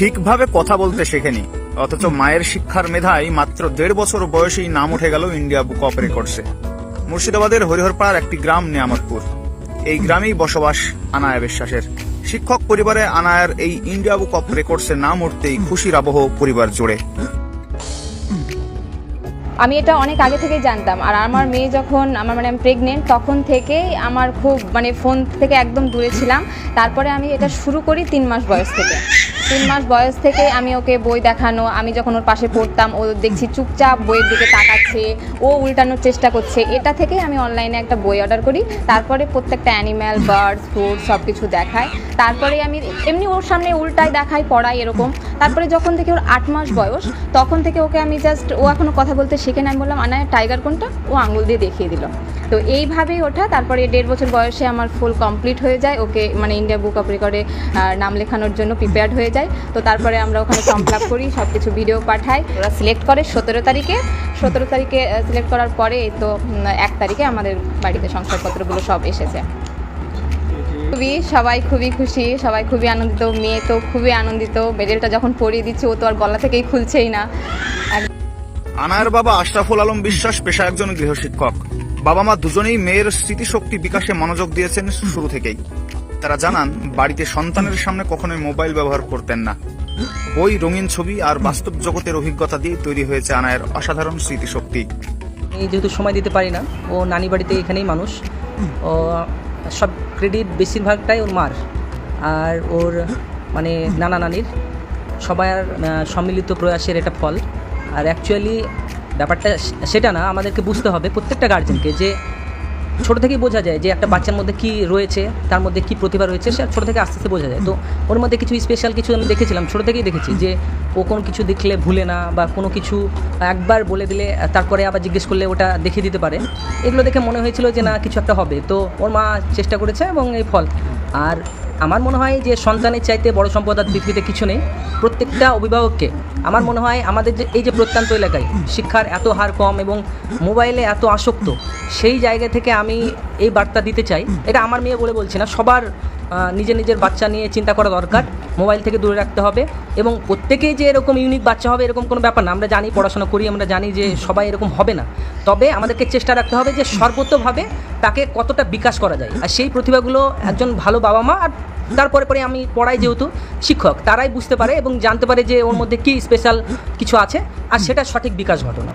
ঠিকভাবে কথা বলতে শেখেনি। অথচ মায়ের শিক্ষার মেধায় মাত্র দেড় বছর বয়সেই নাম উঠে গেল ইন্ডিয়া বুক অফ রেকর্ডসে মুর্শিদাবাদের হরিহরপাড়ার একটি গ্রাম, নিয়ামতপুর। এই গ্রামেই বসবাস আনায়া বিশ্বাসের শিক্ষক পরিবারে আনায়ার এই ইন্ডিয়া বুক অফ রেকর্ডসের নাম উঠতেই খুশির আবহ পরিবার জুড়ে। আমি এটা অনেক আগে থেকেই জানতাম। আর আমার মেয়ে যখন, আমার মানে আমি প্রেগনেন্ট তখন থেকেই আমার খুব মানে ফোন থেকে একদম দূরে ছিলাম। তারপরে আমি এটা শুরু করি তিন মাস বয়স থেকে। তিন মাস বয়স থেকে আমি ওকে বই দেখানো, আমি যখন ওর পাশে পড়তাম, ও দেখছি চুপচাপ বইয়ের দিকে তাকাচ্ছে, ও উল্টানোর চেষ্টা করছে। এটা থেকেই আমি অনলাইনে একটা বই অর্ডার করি। তারপরে প্রত্যেকটা অ্যানিম্যাল বার্ডস ফুড সব কিছু দেখায় তারপরে আমি এমনি ওর সামনে উল্টায় দেখাই, পড়াই এরকম। তারপরে যখন থেকে ওর আট মাস বয়স, তখন থেকে ওকে আমি জাস্ট ও এখনও কথা বলতে শিখে না আমি বললাম আনায় টাইগার কোনটা? ও আঙুল দিয়ে দেখিয়ে দিল। তো এইভাবেই ওঠা তারপরে দেড় বছর বয়সে আমার ফুল কমপ্লিট হয়ে যায়। ওকে মানে ইন্ডিয়া বুক অফ রেকর্ডে নাম লেখানোর জন্য প্রিপেয়ার্ড হয়ে যায়। তো তারপরে আমরা ওখানে ফর্ম ফিল করি সব কিছু ভিডিও পাঠাই। ওরা সিলেক্ট করে সতেরো তারিখে। সতেরো তারিখে সিলেক্ট করার পরে তো এক তারিখে আমাদের বাড়িতে সংসারপত্রগুলো সব এসেছে। খুবই সবাই খুবই খুশি সবাই খুবই আনন্দিত মেয়ে তো খুবই আনন্দিত। মেডেলটা যখন পরিয়ে দিচ্ছে ও তো আর গলা থেকেই খুলছেই না। আনায়ার বাবা আশরাফুল আলম বিশ্বাস পেশা একজন গৃহশিক্ষক। বাবা মা দুজনেই মেয়ের স্মৃতিশক্তি বিকাশে মনোযোগ দিয়েছেন শুরু থেকেই। তারা জানান বাড়িতে সন্তানের সামনে কখনোই মোবাইল ব্যবহার করতেন না। বই রঙিন ছবি আর বাস্তব জগতের অভিজ্ঞতা দিয়ে তৈরি হয়েছে আনায়ের অসাধারণ স্মৃতিশক্তি। আমি যেহেতু সময় দিতে পারি না ও নানি বাড়িতে এখানেই মানুষ। ও সব ক্রেডিট বেশিরভাগটাই ওর মার আর ওর মানে নানা নানির। আহ, সম্মিলিত প্রয়াসের এটা ফল। আর অ্যাকচুয়ালি ব্যাপারটা সেটা না, আমাদেরকে বুঝতে হবে প্রত্যেকটা গার্জেনকে যে ছোটো থেকেই বোঝা যায় যে একটা বাচ্চার মধ্যে কি রয়েছে, তার মধ্যে কি প্রতিভা রয়েছে, সে ছোটো থেকে আস্তে আস্তে বোঝা যায়। তো ওর মধ্যে কিছু স্পেশাল কিছু আমি দেখেছিলাম, ছোটো থেকেই দেখেছি যে ও কোনো কিছু দেখলে ভুলে না বা কোনো কিছু একবার বলে দিলে, তারপরে আবার জিজ্ঞেস করলে ওটা দেখিয়ে দিতে পারে। এগুলো দেখে মনে হয়েছিল যে না, কিছু একটা হবে। তো ওর মা চেষ্টা করেছে এবং এই ফল। আর আমার মনে হয় যে সন্তানের চাইতে বড় সম্পদ আর পৃথিবীতে কিছু নেই। প্রত্যেকটা অভিভাবককে আমার মনে হয় আমাদের যে এই যে প্রত্যন্ত এলাকায় শিক্ষার এত হার কম এবং মোবাইলে এত আসক্ত, সেই জায়গা থেকে আমি এই বার্তা দিতে চাই। এটা আমার মেয়ে বলে বলছি না, সবার নিজের নিজের বাচ্চা নিয়ে চিন্তা করা দরকার, মোবাইল থেকে দূরে রাখতে হবে এবং প্রত্যেকেই যে এরকম ইউনিক বাচ্চা হবে এরকম কোনো ব্যাপার না। আমরা জানি, পড়াশোনা করি, আমরা জানি যে সবাই এরকম হবে না। তবে আমাদেরকে চেষ্টা রাখতে হবে যে সর্বতভাবে তাকে কতটা বিকাশ করা যায়। আর সেই প্রতিভাগুলো একজন ভালো বাবা মা আর তারপরে পরে আমি পড়াই যেহেতু শিক্ষক, তারাই বুঝতে পারে এবং জানতে পারে যে ওর মধ্যে কী স্পেশাল কিছু আছে। আর সেটা সঠিক বিকাশ ঘটনা।